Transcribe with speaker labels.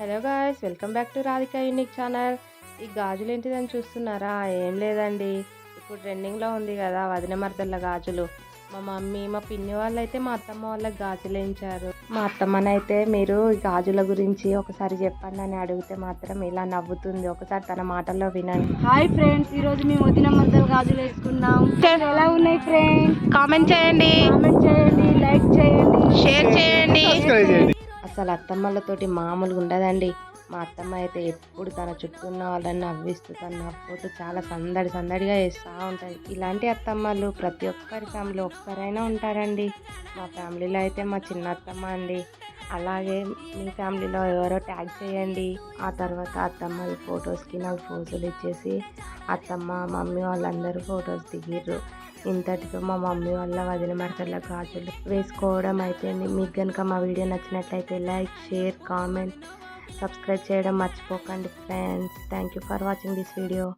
Speaker 1: Hello guys welcome back to Radhika unique channel. ఈ గాజులు ఏంటిదని చూస్తున్నారా? ఏం లేదండి. ఇప్పుడు ట్రెండింగ్లో ఉంది కదా వదిన మరదళ్ళ గాజులు. మా మమ్మీ మా పిన్ని వాళ్ళు అయితే మా అత్తమ్మ వాళ్ళకి గాజులు వేయించారు. మా అత్తమ్మనైతే మీరు ఈ గాజుల గురించి ఒకసారి చెప్పండి అని అడిగితే మాత్రం ఇలా నవ్వుతుంది. ఒకసారి తన మాటల్లో వినండి.
Speaker 2: హాయ్ ఫ్రెండ్స్ ఈ రోజు మేము వదిన మద్దలు గాజులు వేసుకున్నాం ఎలా ఉన్నాయి ఫ్రెండ్స్?
Speaker 1: కామెంట్ చేయండి.
Speaker 2: కామెంట్ చేయండి లైక్ చేయండి.
Speaker 1: షేర్ చేయండి. అసలు అత్తమ్మలతోటి మామూలుగా ఉండదండి. మా అత్తమ్మ అయితే ఎప్పుడు తన చుట్టూ ఉన్న వాళ్ళని నవ్విస్తూ తను నవ్వుతూ చాలా సందడి సందడిగా చేస్తూ ఉంటుంది. ఇలాంటి అత్తమ్మలు ప్రతి ఒక్కరి ఫ్యామిలీ ఒక్కరైనా ఉంటారండి. మా ఫ్యామిలీలో అయితే మా చిన్న అత్తమ్మ అండి. అలాగే మీ ఫ్యామిలీలో ఎవరో ట్యాగ్ చేయండి. ఆ తర్వాత అత్తమ్మల ఫొటోస్కి నాకు ఫోటోలు ఇచ్చేసి అత్తమ్మ మమ్మీ వాళ్ళందరూ ఫొటోస్ దిగిర్రు. ఇంతటితో మా మమ్మీ వాళ్ళ వదిన మరకల గాజులు వేసుకోవడం అయిపోయింది. మీకు కనుక మా వీడియో నచ్చినట్లయితే లైక్ షేర్ కామెంట్ సబ్స్క్రైబ్ చేయడం మర్చిపోకండి friends. Thank you for watching this video.